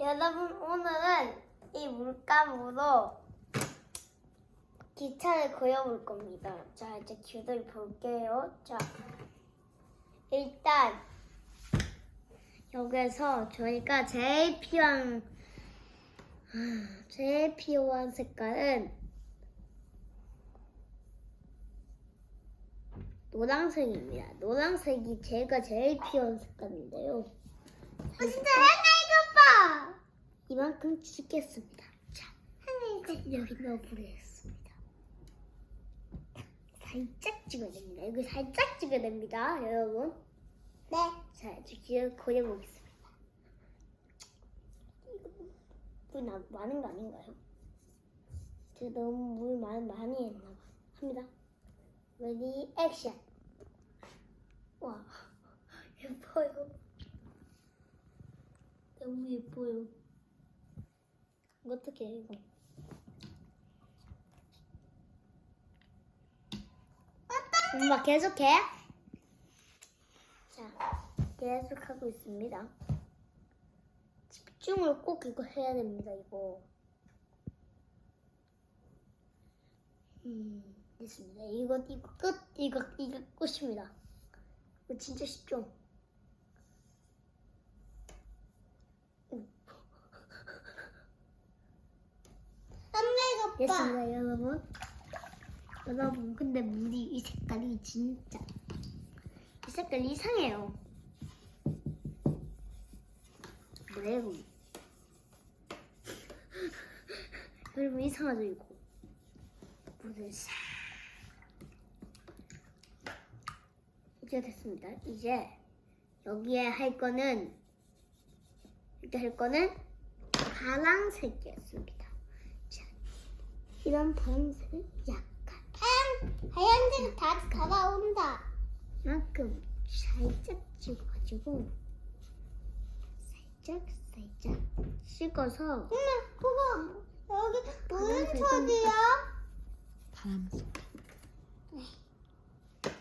여러분 오늘은 이 물감으로 기차를 그려볼 겁니다. 자 이제 큐를 볼게요. 자 일단 여기서 저희가 제일 필요한 아, 제일 필요한 색깔은 노란색입니다. 노란색이 제가 제일 필요한 색깔인데요. 진짜 해나 이거 봐. 이만큼 찍겠습니다. 자, 하나 여기 넣어보겠습니다. 살짝 찍어야 됩니다. 여기 살짝 찍어야 됩니다, 여러분. 네. 자, 귀를 그려보겠습니다. 물 나, 많은 거 아닌가요? 제가 너무 물 많이, 많이 했나 봐. 합니다. 레디 액션. 와, 예뻐요. 너무 예뻐요. 어떻게 해, 이거? 엄마 계속해. 자, 계속하고 있습니다. 집중을 꼭 이거 해야 됩니다, 이거. 음, 됐습니다. 이거, 이거 끝, 이거, 이거 끝입니다. 이거 진짜 쉽죠? 봐. 됐습니다, 여러분. 여러분, 근데 물이 이 색깔이 진짜 이 색깔 이상해요. 뭐래요? 여러분 이상하죠 이거? 물을 싹 이제 됐습니다. 이제 여기에 할 거는 이렇게 할 거는 파란색이었습니다. 자, 이런 파란색을 약간 하얀 하얀색 다 다가온다. 만큼 살짝 찍어가지고 살짝 살짝 찍어서 엄마 그거 여기 무슨 소리야? 바람색.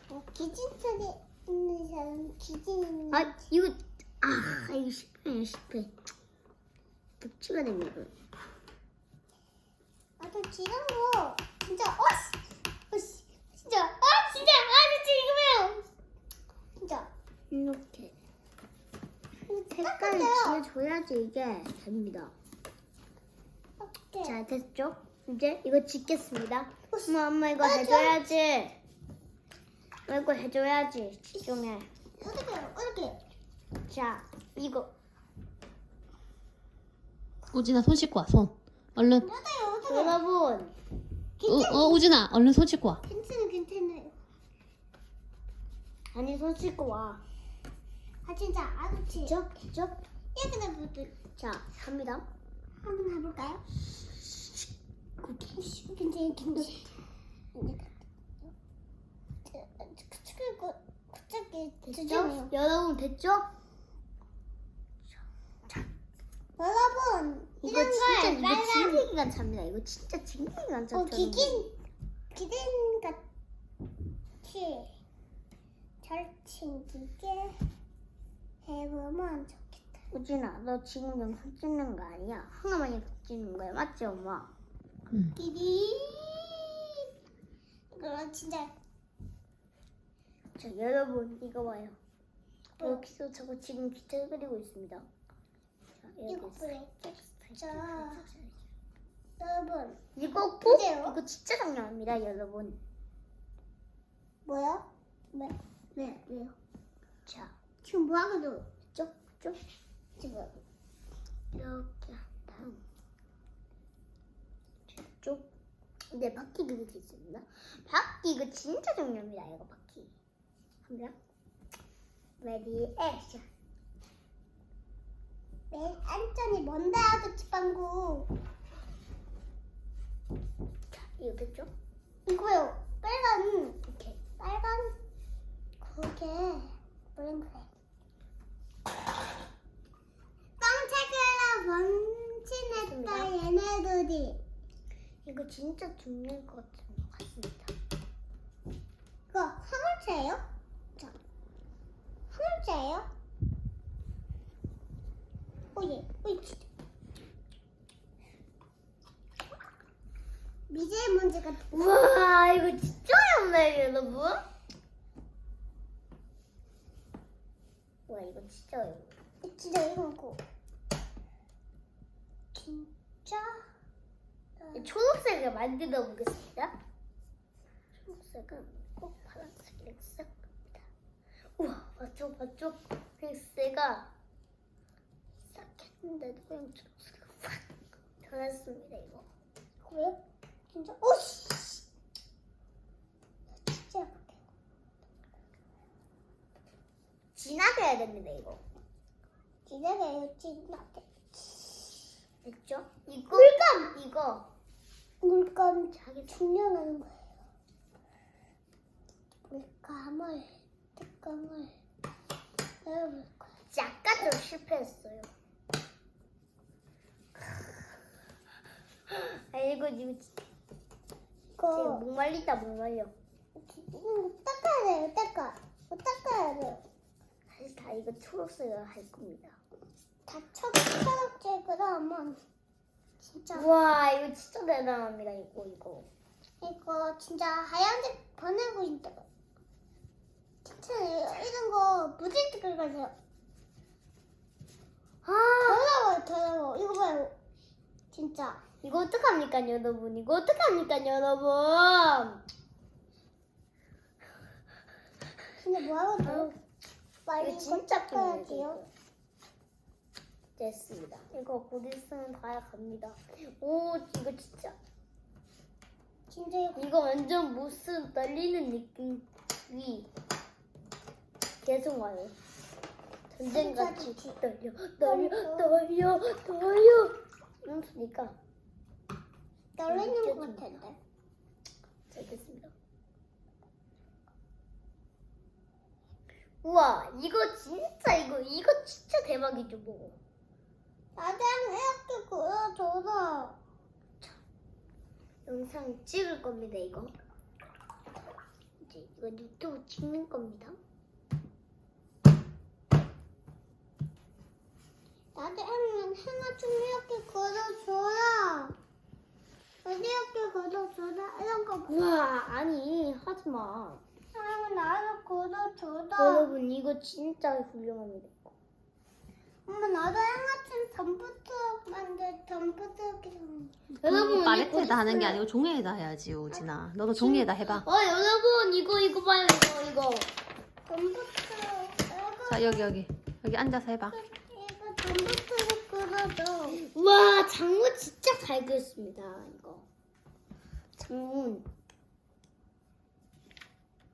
어, 기진 소리 있는 사람 기진 있는. 아 이거 아 이거 실패 실패 겹치가 됩니다 이거. 지금 거 진짜 어씨 어씨 진짜 아 진짜 아 진짜 이거요. 진짜 이렇게 이거 색깔을 똑같아요. 지어줘야지 이게 됩니다 어떡해. 자 됐죠? 이제 이거 짓겠습니다 어씨. 엄마 엄마 이거 아, 저- 해줘야지 엄마 이거 해줘야지 집중해 어떻게 어떻게? 자 이거 우진아 손 씻고 와 손. 얼른. 어떻게 어떻게? 여러분 어, 어 우진아 얼른 손 씻고 와. 괜찮아 괜찮아요. 아니 손 씻고 와 아 진짜 아저씨. 됐죠? 됐죠? 이렇게 돼부터 자 합니다 한번 해볼까요? 굉장히 굉장히 그리고 갑자기 됐죠? 여러분 됐죠? 여러분 이거 이런 진짜 걸 이거 빨간 진기간 차입니다. 이거 진짜 진기간 차. 어 기긴 기린 같이 잘 챙기게 해보면 좋겠다. 우진아, 너 지금 영상 찍는 거 아니야? 하나만 영상 찍는 거야, 맞지, 엄마? 응. 띠리 그럼 진짜 자, 여러분 이거 봐요. 여기서 저거 지금 기차 그리고 있습니다. 자, 이거 여기 보래. 있어. 자 여러분 이거 꼭 그제요? 이거 진짜 중요합니다, 여러분. 뭐요? 네. 네, 왜요? 자, 지금 뭐 하거든? 쪽, 쪽, 지금 이렇게 한 다음 쪽. 네, 바퀴 그리고 있습니다. 바퀴 이거 진짜 중요합니다, 이거 바퀴. 레디 액션. 맨 안전이 뭔데 아저씨 방구 자, 이거 됐죠? 이거요 빨간 오케이. 빨간 그게 브랭크래 뻥책으로 번진했다 얘네들이 이거 진짜 중요할 것 같은- 같습니다. 이거 화물차예요? 자 화물차예요? 오예, 오이치. 미세먼지가 우와 이거 진짜 어렵네 여러분. 와 이거 진짜 어려워. 진짜 이거 진짜 초록색을 만들어 보겠습니다. 초록색은 꼭 파란색이랑 시작합니다. 우와 맞죠 맞죠? 그 색깔 했는데도 그냥 변했습니다 이거. 그래? 진짜. 오씨. 진짜 못해. 진하게 해야 됩니다 이거. 기다려요, 진하게. 됐죠? 이거 물감 이거 물감 자기 충전하는 거예요. 물감을, 뚜껑을 열어볼 거예요. 좀 실패했어요. 아 이거 지금 진짜 이거 목말리다 목 말려. 이거 닦아야 돼요, 닦아. 이거 닦아야 돼요. 사실 다 이거 초록색을 할 겁니다. 다 쳐, 초록색으로 하면 진짜 와 이거 진짜 대단합니다 이거 이거. 이거 진짜 하얀색 보내고 있다. 진짜 이런 거때 가세요. 아 더러워요, 더러워. 이거 봐요. 진짜. 이거 어떡합니까 여러분? 이거 어떡합니까 여러분? 근데 뭐하고 더 빨리 이거 진짜 힘들죠, 돼요. 됐습니다. 이거 곧 있으면 다 갑니다. 오 이거 진짜 진짜 이거 이거 완전 모습 떨리는 느낌이 계속 와요. 전쟁같이 떨려, 떨려, 떨려, 떨려. 소리가 떨리는 것 같은데. 되겠습니다. 우와, 이거 진짜 이거 이거 진짜 대박이죠 뭐. 나도 이렇게 그려줘서 영상 찍을 겁니다 이거. 이제 이거 유튜브 찍는 겁니다. 나도 하면 하나 좀 이렇게 그려줘라. 어디 이렇게 그려줘라. 이런 거. 우와, 아니 하지 마. 하면 나도 그려줘라. 여러분 이거 진짜 훌륭합니다. 엄마 나도 하나쯤 덤프트 만들 덤프트 좀. 여러분, 파레트에다 이거 하는 게 있어요. 아니고 종이에다 해야지 우진아. 너도 종이에다 해봐. 어 여러분 이거 이거 봐요 이거 이거. 덤프트. 이거 자 여기 여기 여기 앉아서 해봐. 이거 그려줘. 와 장문 진짜 잘 그렸습니다 이거. 장문.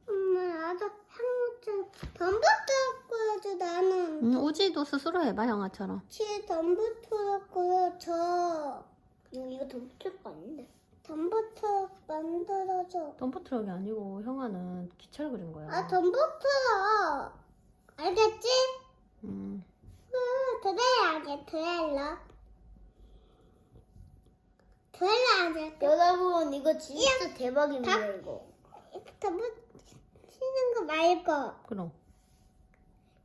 엄마 나도 하나쯤 덤프트 그려줘 나는. 응, 우지도 스스로 해봐 영화처럼. 치 덤프트로 그려줘. 이거 이거 더 붙을 거 아닌데. 덤프트 만들어줘. 덤프트럭이 아니고 형아는 기차를 그린 거야. 아 덤프트로. 알겠지? 음. 응, 트레일러지 트레일러. 트레일러 아니야. 여러분 이거 진짜 대박입니다 다- 이거. 덤프 치는 거 말고 그럼.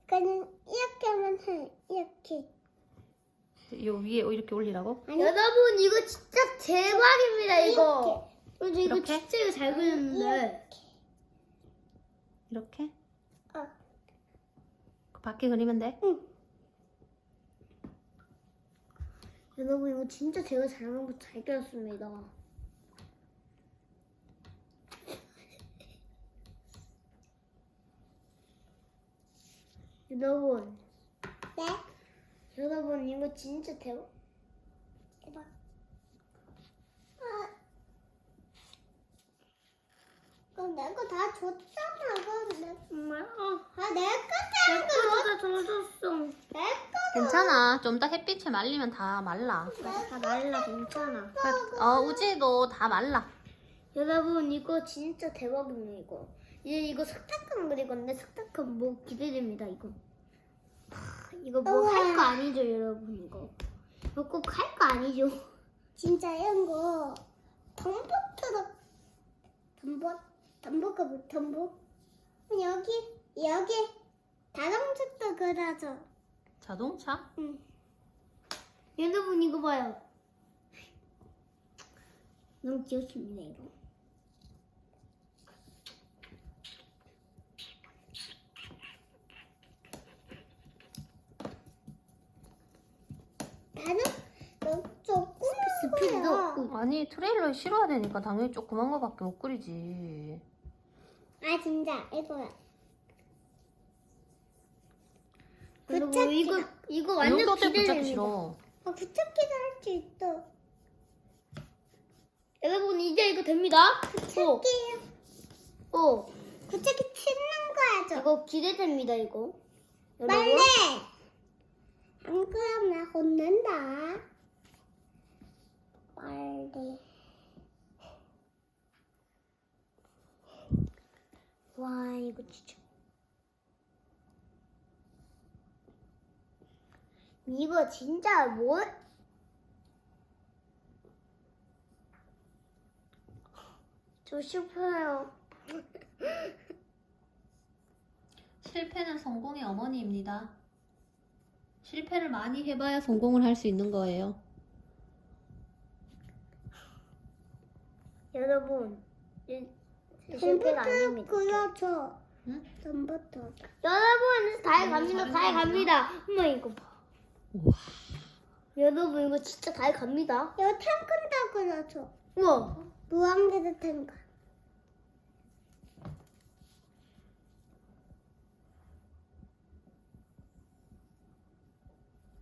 그냥 이렇게만 해. 이렇게. 요 위에 이렇게 올리라고? 아니 여러분 이거 진짜 대박입니다 이거. 이렇게. 이거 이렇게? 진짜 이거 잘 그렸는데. 이렇게? 어. 그 밖에 그리면 돼? 응. 여러분 이거 진짜 제가 잘한 거잘 그렸습니다. 여러분, 네. 여러분 이거 진짜. 대박. 아. 그럼 내거 다 줬잖아. 그럼 내. 정말? 어, 아, 내 거잖아. 잘 줬어. 내 거. 괜찮아. 좀더 햇빛에 말리면 다 말라. 다 말라 괜찮아. 어 우지도 다 말라. 여러분 이거 진짜 대박이네 이거. 이제 이거 석탄감 그릴 건데 석탄감 뭐 기대됩니다 이거. 하, 이거 뭐 할 거 아니죠 여러분 이거. 이거 꼭 할 거 아니죠. 진짜 이런 거 덤보트로 덤보 덤보가 뭐 덤보 여기 여기 자동차도 그려줘. 자동차? 응. 여러분 이거 봐요. 너무 귀엽습니다 이거. 나는 너 조그만 스피드도 거야. 없고. 아니 트레일러 실어야 되니까 당연히 조그만 거밖에 못 그리지. 아 진짜 이거야. 그리고 부착기다. 이거 이거 이 완전 때 붙잡기 기대됩니다. 싫어. 아 부착기도 할 수 있어. 여러분 이제 이거 됩니다. 오, 부착기요. 오, 부착기 치는 거야 저. 이거 기대됩니다 이거. 여러분. 빨리. 안 그러면 나 혼난다. 빨리. 와 이거 진짜. 이거 진짜 뭐? 저 싶어요. 실패는 성공의 어머니입니다. 실패를 많이 해봐야 성공을 할 수 있는 거예요. 여러분, 이- 아닙니다. 그려줘. 응? 전부터. 여러분, 다 음, 갑니다. 다거 갑니다. 엄마 이거 봐. 우와. 여러분 이거 진짜 다 갑니다. 이거 탱크다 그려줘. 우와. 무한계도 탱크.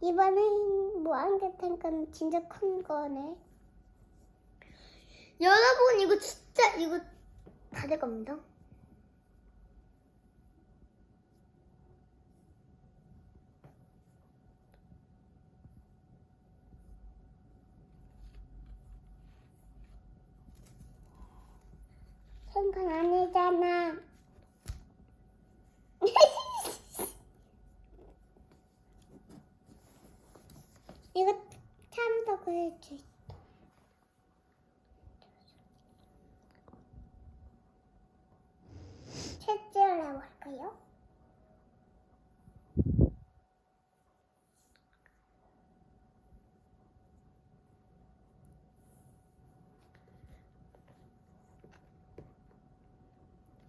이번엔 무한계 탱크는 진짜 큰 거네. 여러분 이거 진짜 이거 다 될 겁니다. 탱크는 아니잖아. 이거 참더 그릴 수 있어. 채찍을 해볼까요?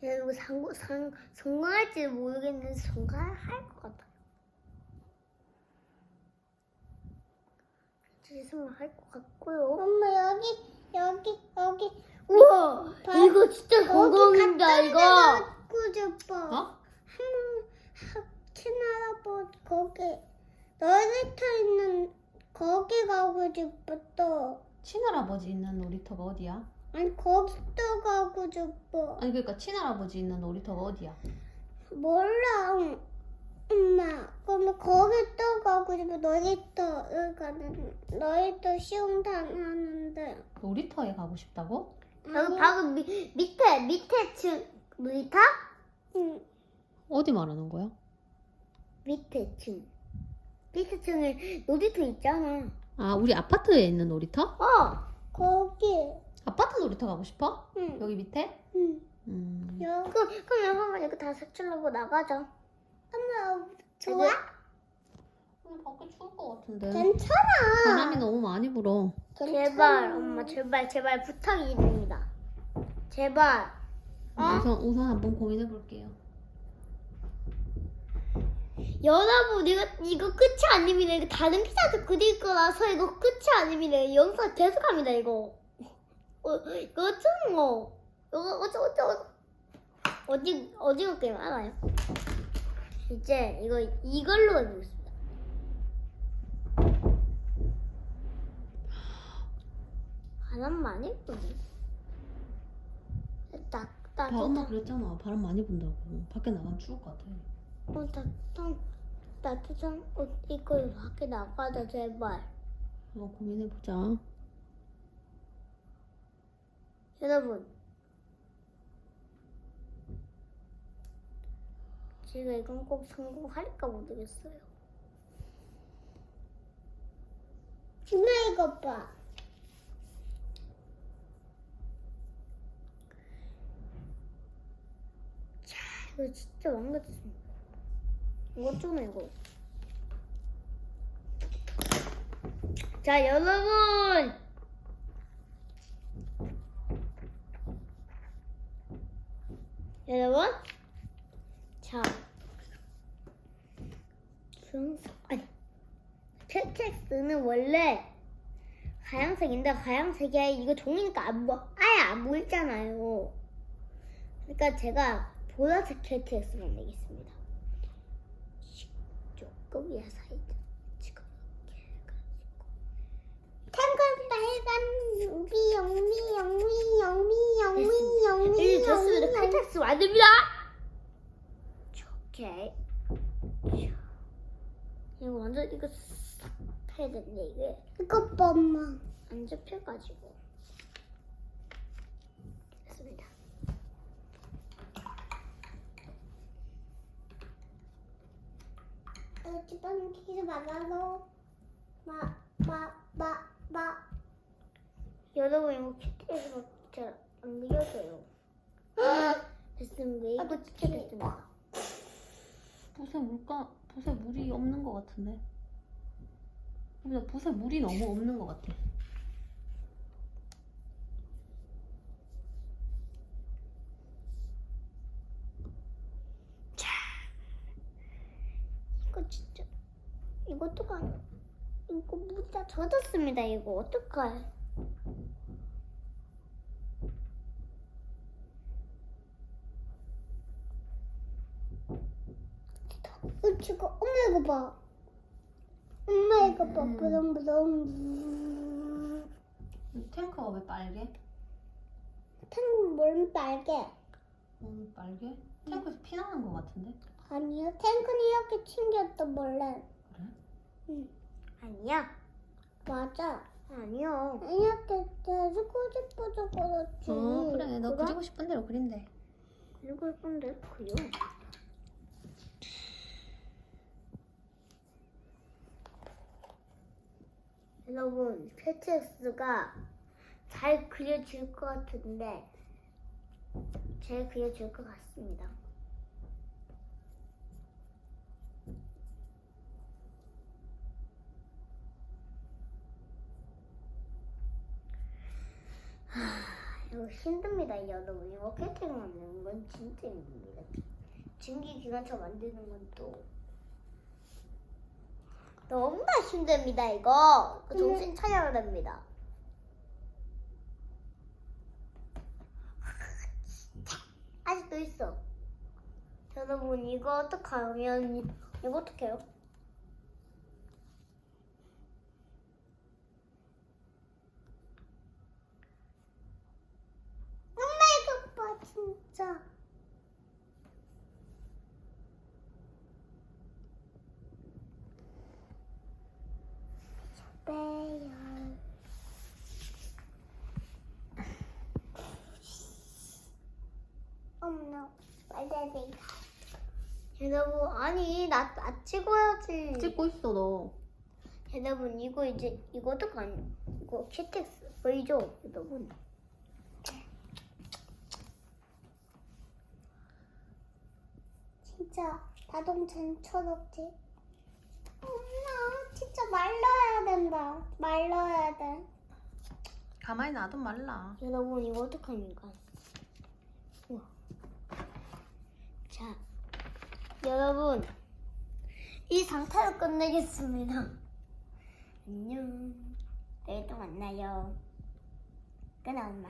여러분 성공 성 성공할지 모르겠는데 성공할 것 같아요. 성공할 것 같고요. 엄마 여기 여기 여기 우와 봐. 이거 진짜 성공인다 이거. 갖고 싶어. 어? 한번 친할아버 거기 놀이터 있는 거기 가고 싶어 또. 친할아버지 있는 놀이터가 어디야? 아니 거기도 가고 싶어. 아니 그러니까 친할아버지 있는 놀이터가 어디야? 몰라 응. 엄마. 그러면 거기 또 가고 싶어. 놀이터 여기 가는 놀이터 시험당하는데. 놀이터에 가고 싶다고? 여기 방금 미, 밑에 밑에 층 놀이터? 응. 어디 말하는 거야? 밑에 층. 밑에 층에 놀이터 있잖아. 아 우리 아파트에 있는 놀이터? 어. 거기. 아파트 놀이터 가고 싶어? 응. 여기 밑에? 응. 음. 여기. 그 그럼 한번 이거 다 색칠하고 나가자. 엄마 좋아? 오늘 밖에 추울 것 같은데. 괜찮아. 바람이 너무 많이 불어. 제발 엄마 제발 제발 부탁드립니다. 제발. 어? 우선 우선 한번 고민해 볼게요. 여러분 이거 이거 끝이 아닙니다. 이거 다른 피자도 그릴 거라서 이거 끝이 아닙니다. 영상 계속합니다 이거. 어 이거 어쩌는 거? 이거 어쩌 어쩌 어쩌 어디 어디로 게임 알아요? 이제 이거 이걸로 해보겠습니다. 바람 많이 부네. 딱 봐, 따뜻한 엄마 그랬잖아. 바람 많이 분다고. 밖에 나가면 추울 것 같아. 어, 따뜻한 따뜻한 옷 입고 밖에 나가자 제발. 어, 고민해 보자. 여러분 제가 이건 꼭 성공할까 모르겠어요. 준아 이거 봐. 이거 진짜 망가졌습니다. 이거 좀 이거. 자 여러분 여러분, 자, 주황색 아니, 텍텍스는 원래 하얀색인데 하얀색이 이거 종이니까 안 보, 아예 안 보이잖아요. 그러니까 제가 보라색 텍텍스 만들겠습니다. 조금 야사이드 지금 이렇게 해가지고. 탱글 빨간 우리 영미 영미 영미 영미 영미 이제 됐습니다. 칼텍스 만듭니다. 오케이. 이거 완전 이거 싹 해야 되는데 이게 이거 봐 엄마 안 접혀가지고. 됐습니다. 어, 주변 키즈 말라도 마마 마 마 여러분 이거 키트에서 잘안 그려져요. 됐습니다. 이거 진짜 됐습니다. 붓에 물가 붓에 물이 없는 것 같은데. 근데 붓에 물이 너무 없는 것 같아. 이거 진짜 이거 어떡하 이거 문자 젖었습니다. 이거 어떡해? 어, 지금 엄마 이거 봐 엄마 이거 봐 음. 부릉부릉 이 탱크가 왜 빨개? 탱크 뭘 빨개 음, 빨개? 탱크에서 피 나는 것 같은데? 아니요 탱크는 이렇게 튕겼던 원래 그래? 응 아니야. 맞아 아니요. 이렇게 계속 꼬집어져 그렇지 어 그래 너 그리고 싶은 대로 그린대. 그리고 건데 그요. 여러분, 패치스가 잘 그려질 것 같은데 잘 그려질 것 같습니다. 하, 이거 힘듭니다, 여러분. 이거 캐팅 만드는 건 진짜 힘듭니다. 증기 기관차 만드는 건또 너무나 힘듭니다, 이거. 이거 정신 차려야 됩니다. 아직도 있어. 여러분, 이거 어떡하면, 이거 어떡해요? 엄마 이거 봐 진짜 빼요 엄마 빨리 여러분, 아니, 나, 나 찍어야지. 찍고 있어 너. 여러분, 이거 이제, 이거 어떡하냐. 이거 키텍스 보이죠? 여러분. 진짜 자동차는 초록지 엄마 진짜 말려야 된다 말려야 돼 가만히 놔도 말라. 여러분 이거 어떡합니까? 우와. 자, 여러분 이 상태로 끝내겠습니다. 안녕. 내일 또 만나요. 끊어 엄마.